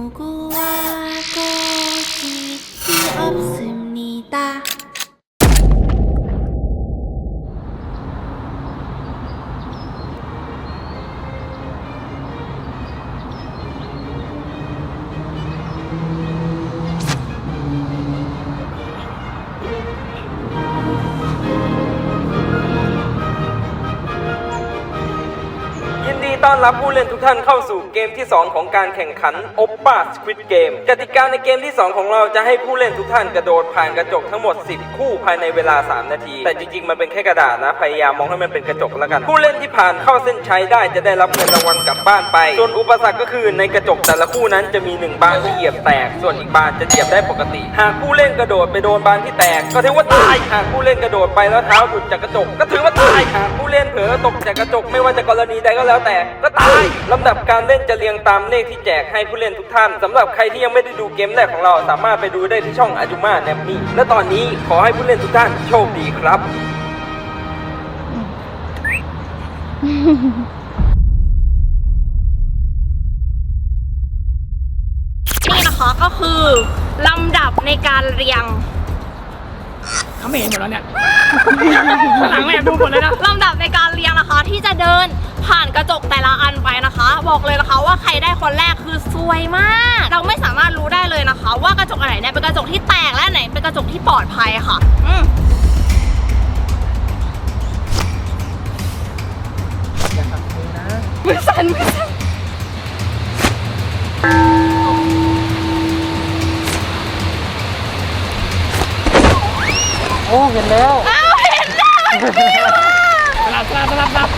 不顾。 ต้อนรับผู้เล่นทุกท่านเข้าสู่เกมที่ 2 ของการแข่งขัน Oppa Squid Game กติกาในเกมที่ 2 ของเราจะให้ผู้เล่นทุกท่านกระโดดผ่านกระจกทั้งหมด 10 คู่ภายในเวลา 3 นาที แต่จริงๆ มันเป็นแค่กระดาษนะ พยายามมองให้มันเป็นกระจกแล้วกัน ผู้เล่นที่ผ่านเข้าเส้นชัยได้จะได้รับเงินรางวัลกลับบ้านไป ส่วนอุปสรรคก็คือในกระจกแต่ละคู่นั้นจะมีหนึ่งบานที่เหยียบแตก ส่วนอีกบานจะเหยียบได้ปกติ หากผู้เล่นกระโดดไปโดนบานที่แตก ก็ถือว่าตายหากผู้เล่นกระโดดไปแล้วเท้าหลุดจากกระจก ก็ถือว่าตายหากผู้เล่นเผลอตกจากกระจกไม่ว่าจะกรณีใดก็แล้วแต่ก็ตายลำดับการเล่นจะเรียงตามเลขที่แจกให้ผู้เล่นทุกท่านสำหรับใครที่ยังไม่ได้ดูเกมแรกของเราสามารถไปดูได้ที่ช่องอาจุมาแนมมี่และตอนนี้ขอให้ผู้เล่นทุกท่านโชคดีครับ นี่นะคะก็คือลำดับในการเรียง เขาไม่เห็นหมดแล้วเนี่ยหลังแอบดูหมดเลยนะ ลำดับในการเรียงนะคะที่จะเดินผ่านกระจกแต่ละอันไปนะคะ บอกเลยนะคะว่าใครได้คนแรกคือซวยมาก เราไม่สามารถรู้ได้เลยนะคะ ว่ากระจกอันไหนเนี่ยเป็นกระจกที่แตกและอันไหนเป็นกระจกที่ปลอดภัยค่ะ อืม แล้วอ้าวเห็นแล้วสลับสลับสลับสลับ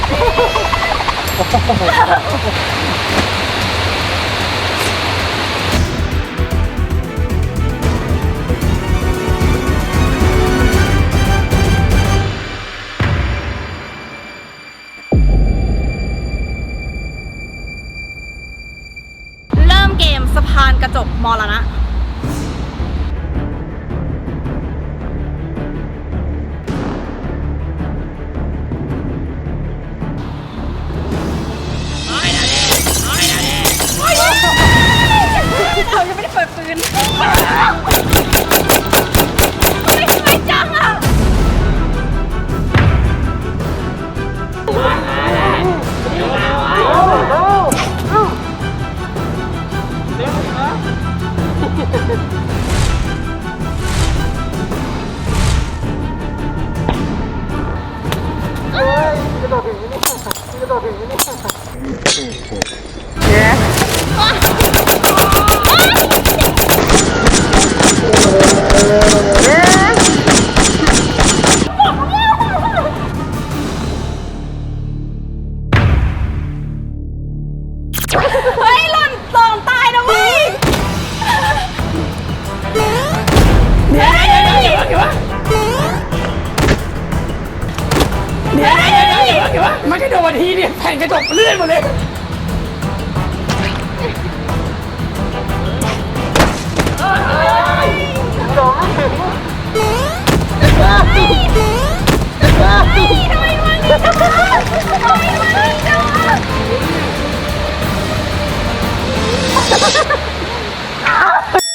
มันกระโดดทีเนี่ยแผ่นกระจกเลื่อนหมดเลย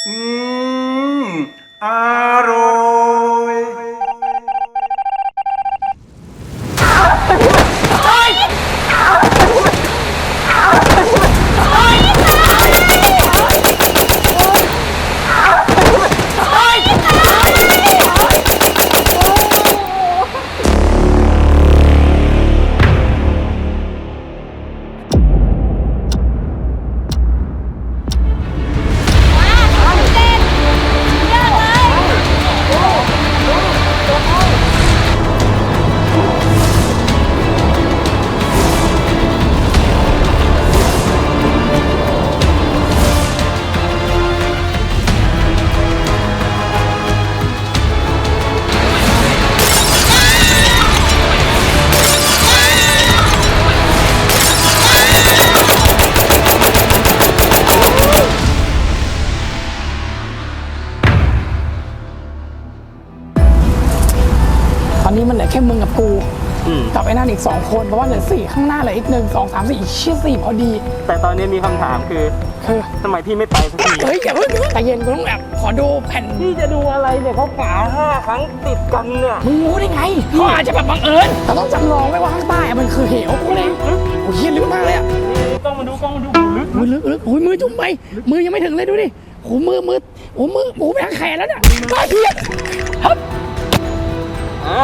อืม อาร่ กับไอ้นั่นอีกสองคน เพราะว่าเหลือสี่ข้างหน้าเหลืออีกหนึ่งสองสามสี่เชี่ยสี่พอดี แต่ตอนนี้มีคำถามคือคือทำไมพี่ไม่ไปสักทีเฮ้ยอย่าเพิ่งใจเย็นกูต้องแบบขอดูแผ่น พี่จะดูอะไรเนี่ยเขาฝาห้าครั้งติดกันเนี่ย มึงรู้ได้ไงเขาอาจจะแบบบังเอิญแต่ต้องจำลองไว้ว่าข้างใต้อะมันคือเหวกูเลยโอ้ยเฮียลึกมากเลยอะกล้องมาดูกล้องมาดูลึกมือลึกลึกโอ้ยมือจุ่มไป มือยังไม่ถึงเลยดูดิโอ้มือมือโอ้มือโอ้ไปทางแขนแล้วเนี่ยไอ้เพี้ยฮับ อ่า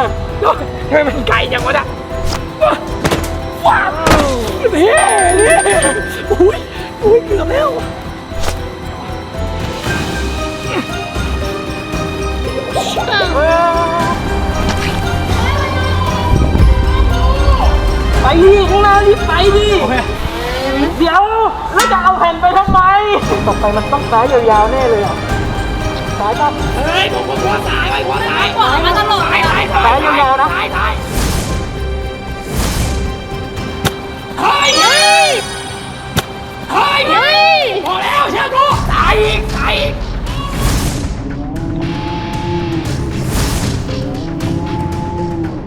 ทำไมมันไกลจังวะเนี่ยว้าวนี่นี่อุ้ยอุ้ยเกือบแล้วไปดิข้างหน้ารีบไปดิเดี๋ยวแล้วจะเอาแผ่นไปทำไมต่อไปมันต้องซ้ายยาวๆแน่เลยอะ ซ้ายครับเฮ้ยผมผมหัวสายไปหัวสายขวามาตลอดสายสายสายยาวๆนะสายสายเฮ้ยเฮ้ยเฮ้ยพอแล้วเชื่อกูสายอีกสายอีก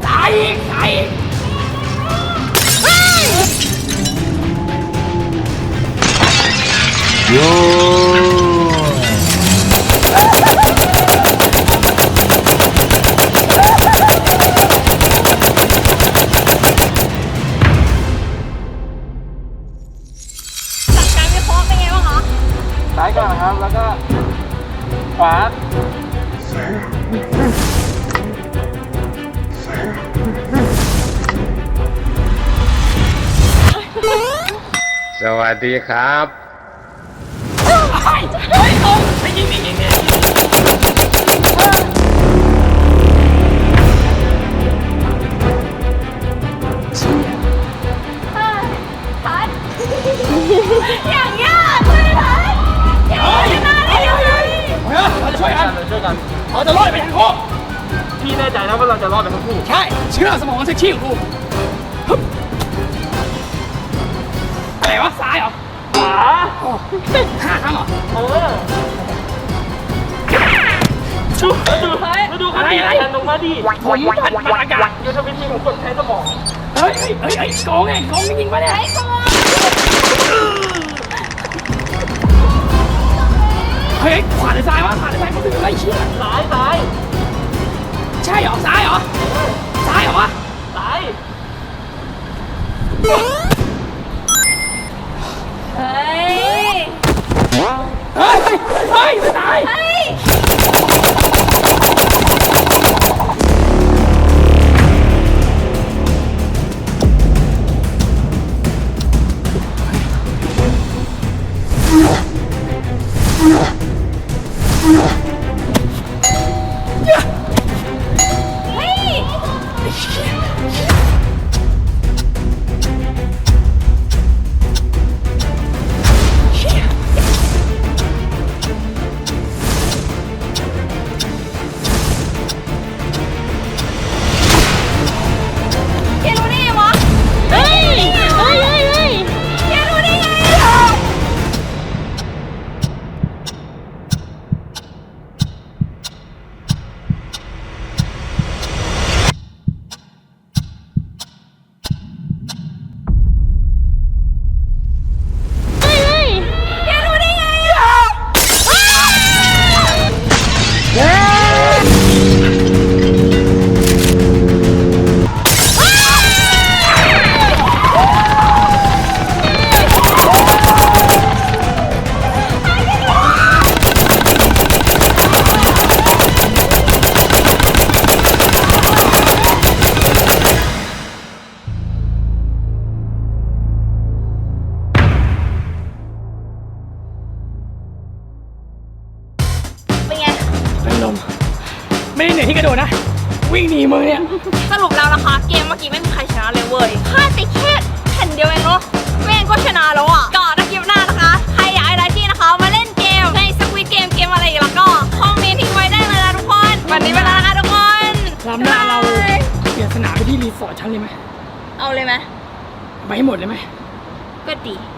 สายอีกสายอีกหลั วัสดีครับทันอย่างยากเลยทันอย่างนี้ชนะได้ยังไงเราจะช่วยกันเราช่วยกันเราจะรอดไปทั้งคู่พี่แน่ใจนะว่าเราจะรอดไปทั้งคู่ ใช่ เชื่อสมองเซ็กซี่ของกู อะไรวะซ้ายเหรอขวาห้าครั้งเหรอเออดูดูมาดูเขาตีแผ่นลงมาดิผมปั่นปั่นอากาศยุทธวิธีของคนใช้สมอง เฮ้ย เฮ้ยเฮ้ยเฮ้ยโกงไงโกงจริงๆปะเนี่ยไอ้โกงเฮ้ยขวาหรือซ้ายวะขวาหรือซ้ายเขาดึงอะไรเชี่ยซ้ายซ้ายใช่เหรอซ้ายเหรอ เไม่ได้เหนื่อยที่กระโดดนะ วิ่งหนีมือเนี่ย สรุปแล้วนะคะ เกมเมื่อกี้ไม่มีใครชนะเลยเว้ยพลาดไปแค่แผ่นเดียวเองเนาะแม่งก็ชนะแล้วอะก่อนถ้าคลิปหน้านะคะ ใครอยากให้ไดที่นะคะ มาเล่นเกมในสควิตเกมเกมอะไรอีกแล้วก็คอมเมนต์ทิ้งไว้ได้เลยนะทุกคน วันนี้ไปแล้วนะคะทุกคนรอบหน้าเราบ๊ยบยเปลี่ยนสนามไปที่รีสอร์ทชั้นเลยไหมเอาเลยไหมไปให้หมดเลยไหมก็ดีโ